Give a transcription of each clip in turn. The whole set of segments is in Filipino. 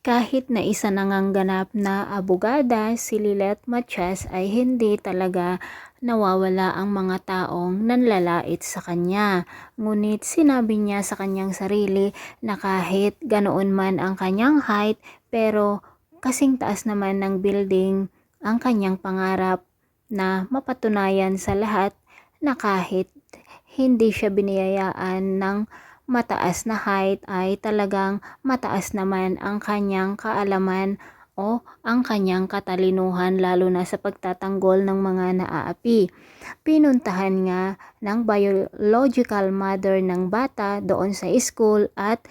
Kahit na isa nanganganap na abogada, si Lilet Matias ay hindi talaga nawawala ang mga taong nanlalait sa kanya. Ngunit sinabi niya sa kanyang sarili na kahit ganoon man ang kanyang height, pero kasing taas naman ng building ang kanyang pangarap na mapatunayan sa lahat na kahit hindi siya biniyayaan ng mataas na height ay talagang mataas naman ang kanyang kaalaman o ang kanyang katalinuhan lalo na sa pagtatanggol ng mga naaapi. Pinuntahan nga ng biological mother ng bata doon sa school at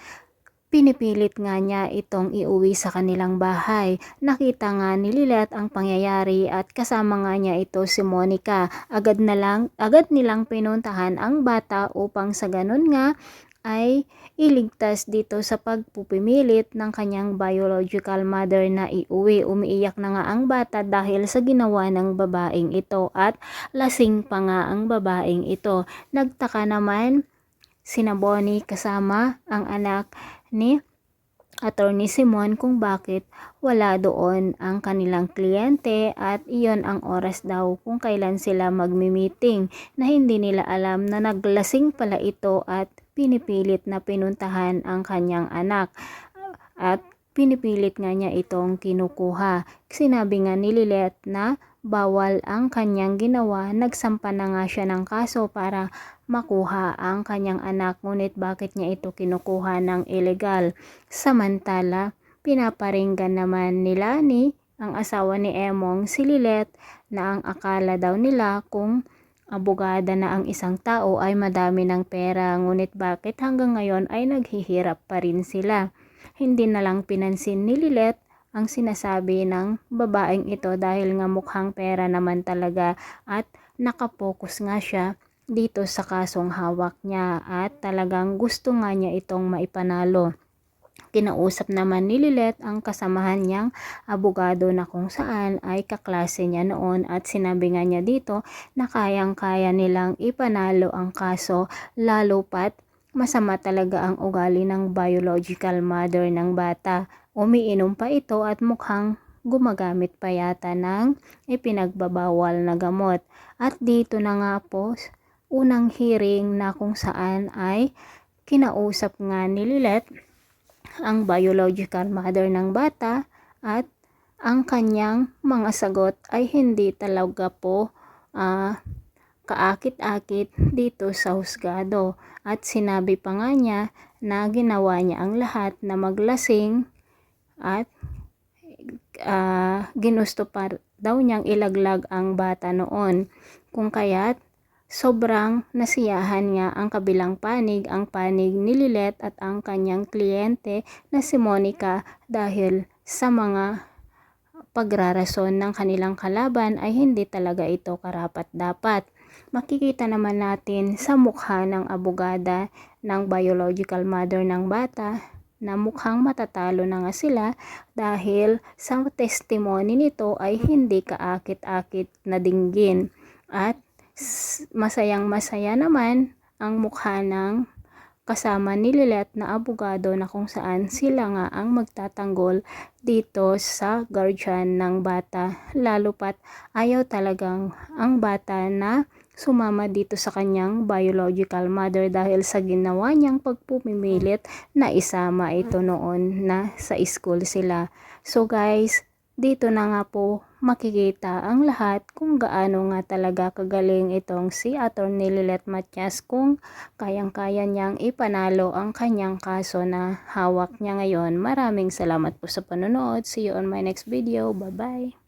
pinipilit nga niya itong iuwi sa kanilang bahay. Nakita nga ni Lilet ang pangyayari at kasama nga niya ito si Monica. Agad na lang, agad nilang pinuntahan ang bata upang sa ganun nga ay iligtas dito sa pagpupimilit ng kanyang biological mother na iuwi. Umiiyak na nga ang bata dahil sa ginawa ng babaeng ito at lasing pa nga ang babaeng ito. Nagtaka naman sina Bonnie kasama ang anak ni Attorney Simon kung bakit wala doon ang kanilang kliyente at iyon ang oras daw kung kailan sila magmi-meeting na hindi nila alam na naglasing pala ito at pinipilit na pinuntahan ang kanyang anak at pinipilit nga niya itong kinukuha. Sinabi nga ni Lilet na bawal ang kanyang ginawa, nagsampa na nga siya ng kaso para makuha ang kanyang anak ngunit bakit niya ito kinukuha ng illegal. Samantala, pinaparinggan naman nila ni ang asawa ni Emong si Lilet na ang akala daw nila kung abogada na ang isang tao ay madami ng pera ngunit bakit hanggang ngayon ay naghihirap pa rin sila. Hindi na lang pinansin ni Lilet ang sinasabi ng babaeng ito dahil nga mukhang pera naman talaga at nakapokus nga siya dito sa kasong hawak niya at talagang gusto nga niya itong maipanalo. Kinausap naman ni Lilet ang kasamahan niyang abogado na kung saan ay kaklase niya noon at sinabi nga niya dito na kayang-kaya nilang ipanalo ang kaso lalo pat masama talaga ang ugali ng biological mother ng bata. Umiinom pa ito at mukhang gumagamit pa yata ng ipinagbabawal na gamot. At dito na nga po unang hearing na kung saan ay kinausap nga ni Lilet ang biological mother ng bata at ang kanyang mga sagot ay hindi talaga po uh, kaakit-akit dito sa husgado. At sinabi pa nga niya na ginawa niya ang lahat na maglasing at uh, ginusto pa daw niyang ilaglag ang bata noon. Kung kaya't Sobrang nasiyahan nga ang kabilang panig, ang panig ni Lilet at ang kanyang kliyente na si Monica dahil sa mga pagrarason ng kanilang kalaban ay hindi talaga ito karapat-dapat. Makikita naman natin sa mukha ng abogada ng biological mother ng bata na mukhang matatalo na nga sila dahil sa testimony nito ay hindi kaakit-akit na dinggin at masayang masaya naman ang mukha ng kasama ni Lilet na abogado na kung saan sila nga ang magtatanggol dito sa guardian ng bata. Lalo pat ayaw talagang ang bata na sumama dito sa kanyang biological mother dahil sa ginawa niyang pagpupimilit na isama ito noon na sa school sila. So guys, dito na nga po makikita ang lahat kung gaano nga talaga kagaling itong si Atty. Lilet Matias kung kayang-kaya niyang ipanalo ang kanyang kaso na hawak niya ngayon. Maraming salamat po sa panonood. See you on my next video. Bye-bye.